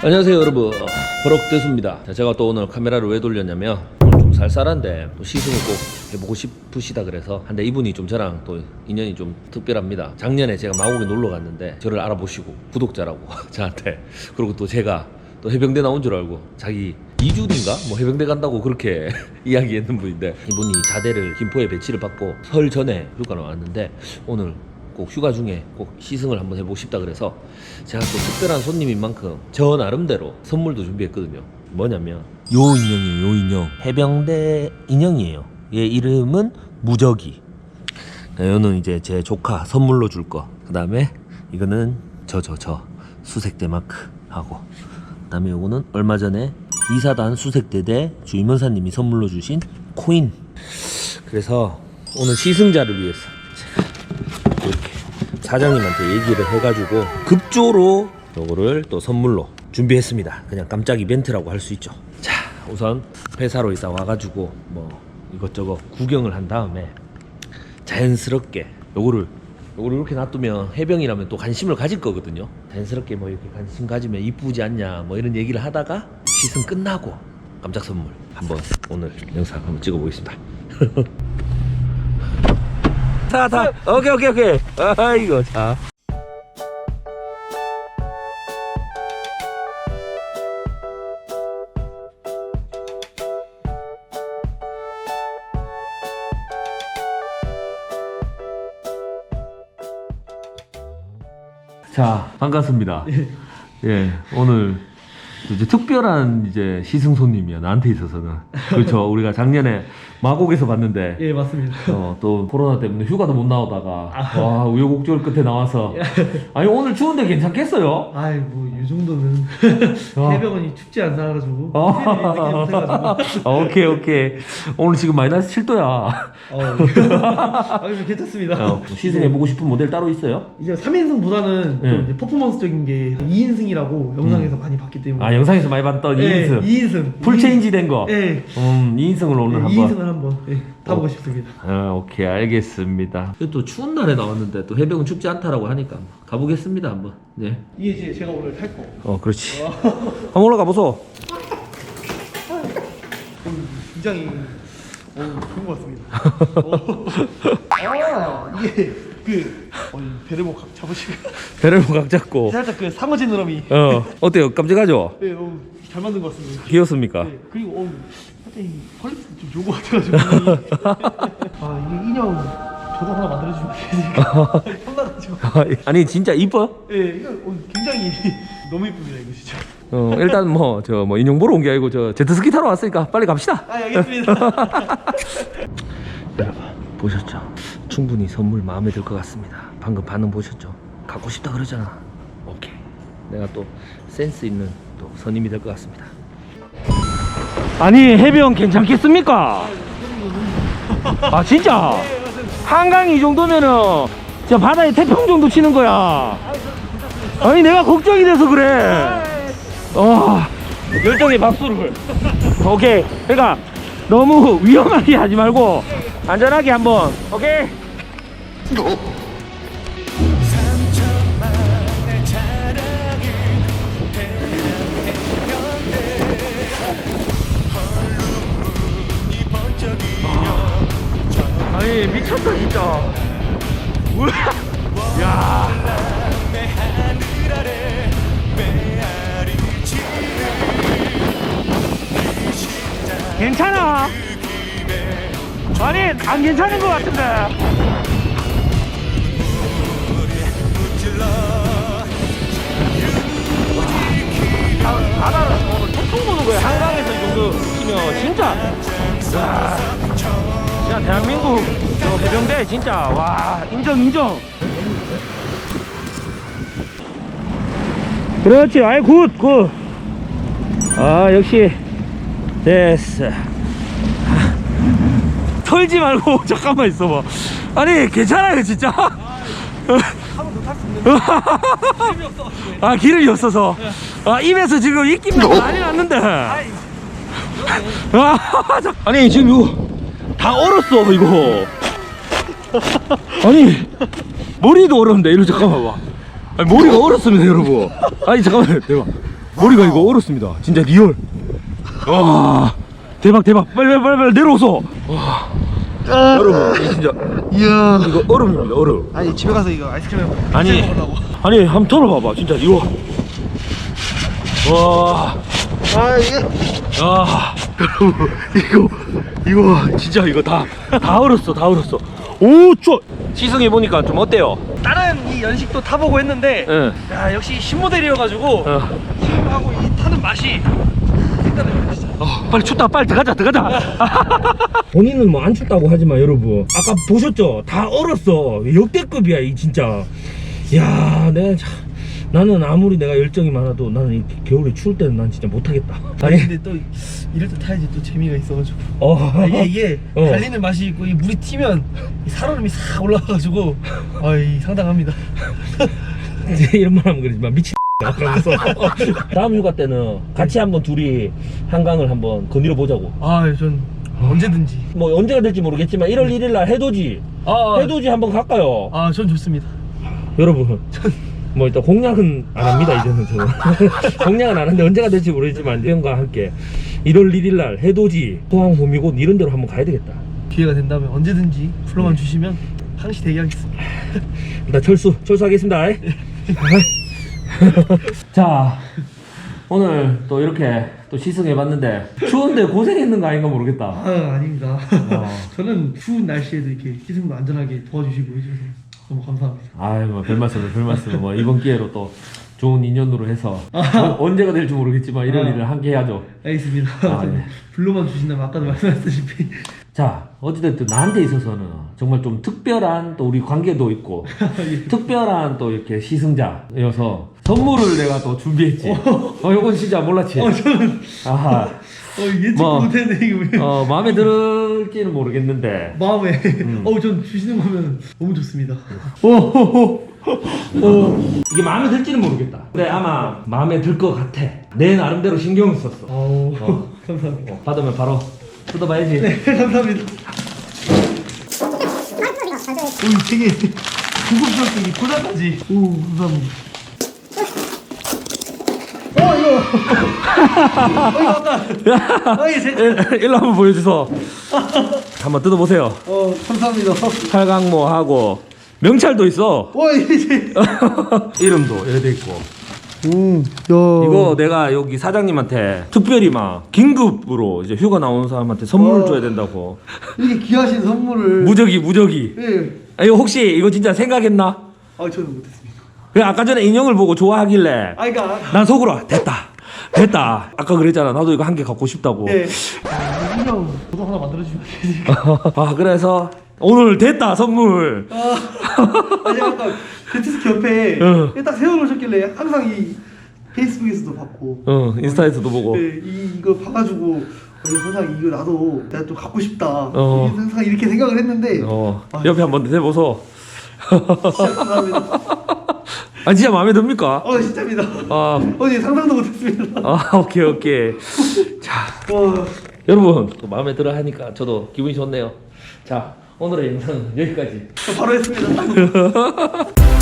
안녕하세요 여러분. 버럭대수입니다. 자, 제가 또 오늘 카메라를 왜 돌렸냐면 좀 쌀쌀한데 또 시승을 꼭 해보고 싶으시다 그래서 한데 이분이 좀 저랑 또 인연이 좀 특별합니다. 작년에 제가 마곡에 놀러 갔는데 저를 알아보시고 구독자라고 저한테. 그리고 또 제가 또 해병대 나온 줄 알고 자기 2주인가? 뭐 해병대 간다고 그렇게 이야기했는 분인데 이분이 자대를 김포에 배치를 받고 설 전에 휴가 나왔는데 오늘 꼭 휴가 중에 꼭 시승을 한번 해보고 싶다 그래서 제가 또 특별한 손님인 만큼 저 나름대로 선물도 준비했거든요. 뭐냐면 요 인형이에요. 요 인형. 해병대 인형이에요. 얘 이름은 무적이. 네, 이거는 이제 제 조카 선물로 줄 거. 그다음에 이거는 저 저 저 수색대 마크 하고. 그다음에 요거는 얼마 전에 이사단 수색대대 주임원사님이 선물로 주신 코인. 그래서 오늘 시승자를 위해서 사장님한테 얘기를 해가지고 급조로 요거를 또 선물로 준비했습니다. 그냥 깜짝 이벤트라고 할 수 있죠. 자, 우선 회사로 이따 와가지고 뭐 이것저것 구경을 한 다음에 자연스럽게 요거를 요거를 이렇게 놔두면 해병이라면 또 관심을 가질 거거든요. 자연스럽게 뭐 이렇게 관심 가지면 이쁘지 않냐 뭐 이런 얘기를 하다가 시승 끝나고 깜짝 선물 한번 오늘 영상 한번 찍어보겠습니다. 자, 다. 오케이, 오케이, 오케이. 아이고, 자. 자, 반갑습니다. 예, 오늘 이제 특별한 이제 시승 손님이야 나한테 있어서는 그렇죠. 우리가 작년에 마곡에서 봤는데 예 맞습니다. 어, 또 코로나 때문에 휴가도 못 나오다가 와 우여곡절 끝에 나와서 아니 오늘 추운데 괜찮겠어요? 아이 뭐이 정도는 어. 해병원이 춥지 않아가지고 어. 못해가지고 어, 오케이 오케이 오늘 지금 마이너스 7도야 어, 아 근데 괜찮습니다. 어, 시승해보고 싶은 모델 따로 있어요? 이제 3인승보다는 예. 좀 이제 퍼포먼스적인 게 2인승이라고 영상에서 많이 봤기 때문에 아 영상에서 많이 봤던 예, 2인승 2인승 풀 체인지 된 거 예. 음, 2인승을 오늘 한번 2인승을 한번 예, 타보고 어. 싶습니다. 아, 오케이 알겠습니다. 또 추운 날에 나왔는데 또 해병은 춥지 않다라고 하니까 가보겠습니다 한번. 네. 이게 이제 제가 오늘 탈 거. 어 그렇지. 한번 올라가 보소. 오늘 굉장히 어, 좋은 것 같습니다. 어. 아 이게 그 어, 배려목 각 잡으시고 배를 각 잡고. 살짝 그 상어 지느러미 어 어때요? 깜찍하죠? 네, 어, 잘 만든 것 같습니다. 귀엽습니까? 네, 그리고 어, 사실 퀄리티 좀 좋은 것 같아가지고 아 이게 인형 저도 하나 만들어주면 되니까 편나가지고 아니 진짜 이뻐? 예 이거 어, 굉장히 너무 이쁩니다 이거 진짜 어 일단 뭐 저 뭐 인형 보러 온 게 아니고 저 제트스키 타러 왔으니까 빨리 갑시다. 아 알겠습니다 여러분 보셨죠? 충분히 선물 마음에 들 것 같습니다. 방금 반응 보셨죠? 갖고 싶다 그러잖아. 오케이. 내가 또 센스 있는 또 선임이 될 것 같습니다. 아니 해병 괜찮겠습니까? 아 진짜 한강 이 정도면은 저 바다에 태평 정도 치는 거야. 아니 내가 걱정이 돼서 그래. 어 열정의 박수를. 오케이. 그러니까 너무 위험하게 하지 말고 안전하게 한번. 오케이. 아니 미쳤다 진짜. 우와. 야. 괜찮아. 아니 안 괜찮은 것 같은데. 진짜. 와 진짜 대한민국 저 해병대 진짜. 와 인정 인정. 그렇지 아이 굿굿아 역시. 됐어. 털지 말고 잠깐만 있어봐. 아니 괜찮아요 진짜. 아 기름이 없어서. 아 입에서 지금 입김이 많이 났는데 아, 자- 아니 지금 이거 다 얼었어 이거 아니 머리도 얼었는데 이거 잠깐만 봐 아니, 머리가 얼었습니다 여러분 아니 잠깐만요 대박 머리가 이거 얼었습니다. 진짜 리얼. 와 대박 대박 빨리 빨리 빨리, 빨리 내려오소. 와 여러분 이 진짜 이야. 이거 얼음입니다 얼음. 아니 집에 가서 이거 아이스크림 아니 먹으려고. 아니 한번 털어봐봐 진짜 이거. 와. 아 이게 아, 여러분, 이거, 이거, 진짜 이거 다, 다 얼었어, 다 얼었어. 오, 저, 시승해 보니까 좀 어때요? 다른 이 연식도 타보고 했는데 예. 야 역시 신모델이어가지고 어, 지금하고 이 타는 맛이 진짜. 어, 빨리 춥다, 빨리 들어가자, 들어가자. 본인은 뭐 안 춥다고 하지만 여러분, 아까 보셨죠? 다 얼었어. 역대급이야, 이 진짜. 야, 내가 참, 나는 아무리 내가 열정이 많아도 나는 이 겨울에 추울 때는 난 진짜 못하겠다. 아니 아니, 근데 또 이럴 때 타야지 또 재미가 있어가지고. 어, 아, 이게, 이게 어. 달리는 맛이 있고 이 물이 튀면 이 살얼음이 싹 올라가가지고 아이 상당합니다. 이런 말 하면 그러지만 미친 그러면서. 다음 휴가 때는 같이 한번 둘이 한강을 한번 거닐어 보자고. 아전 언제든지. 뭐 언제가 될지 모르겠지만 1월 1일 날 해돋이. 아, 해돋이 한번 갈까요? 아, 전 좋습니다. 여러분 뭐 일단 공약은 안 합니다 이제는 저는 공약은 안 하는데 언제가 될지 모르겠지만 형과 함께 1월 1일 날 해돋이 포항 호미곶 이런 데로 한번 가야 되겠다 기회가 된다면 언제든지 불러만 주시면 항시 대기하겠습니다. 일단 철수 철수하겠습니다 자 오늘 또 이렇게 또 시승해봤는데 추운데 고생했는 거 아닌가 모르겠다 아, 아닙니다. 어. 저는 추운 날씨에도 이렇게 시승도 안전하게 도와주시고 해주셔서 너무 감사합니다. 아유 뭐 별 말씀을 별 말씀을 뭐 이번 기회로 또 좋은 인연으로 해서 어- 언제가 될지 모르겠지만 이런 아. 일을 함께 해야죠 알겠습니다. 아, 네. 불러만 주신다면 아까도 말씀하셨다시피 자 어찌됐든 나한테 있어서는 정말 좀 특별한 또 우리 관계도 있고 특별한 또 이렇게 시승자여서 선물을 내가 또 준비했지. 어. 이건 진짜 몰랐지? 어, 저는 아하. 어, 예측 뭐, 못했는데 이거 왜어 마음에 들을지는 모르겠는데. 마음에. 음. 어, 전 주시는 거면 너무 좋습니다. 이게 마음에 들지는 모르겠다. 근데 아마 마음에 들 것 같아. 내 나름대로 신경을 썼어. 아우, 어. 감사합니다. 어, 받으면 바로 뜯어봐야지 네, 감사합니다. 오, 되게 고급스럽게 이 포장까지. 오, 감사합니다. 어, 이거. 어, 이거 아까. 어, 이게 제. 일로 한번 보여주소 한번 뜯어보세요 어, 감사합니다. 팔강모하고 명찰도 있어 와, 이게 제. 이름도 이렇게 돼 있고 오, 야. 이거 내가 여기 사장님한테 특별히 막 긴급으로 이제 휴가 나오는 사람한테 선물을 와. 줘야 된다고 이렇게 귀하신 선물을. 무적이 무적이 예. 아, 이거 혹시 이거 진짜 생각했나? 아, 저는 못했습니다. 그 아까 전에 인형을 보고 좋아하길래 아, 그니까. 난 속으로 됐다 됐다 아까 그랬잖아 나도 이거 한 개 갖고 싶다고 예. 아, 인형 저도 하나 만들어주시면 안 되지. 아 그래서 오늘 됐다 선물 아, 아니 아까 제트스키 옆에 어. 딱 세워놓으셨길래 항상 이 페이스북에서도 봤고. 어 인스타에서도 보고. 네, 이, 이거 봐가지고 어, 이거 항상 이거 나도 내가 좀 갖고 싶다. 어. 이- 항상 이렇게 생각을 했는데. 어. 아, 옆에 한번 대보소. 진짜 감사합니다. 아 진짜 마음에 듭니까? 어 진짜입니다. 아, 어 예, 상상도 못했습니다. 아 오케이 오케이. 자. 와. 여러분 또 마음에 들어 하니까 저도 기분이 좋네요. 자 오늘의 영상은 여기까지. 저 바로 했습니다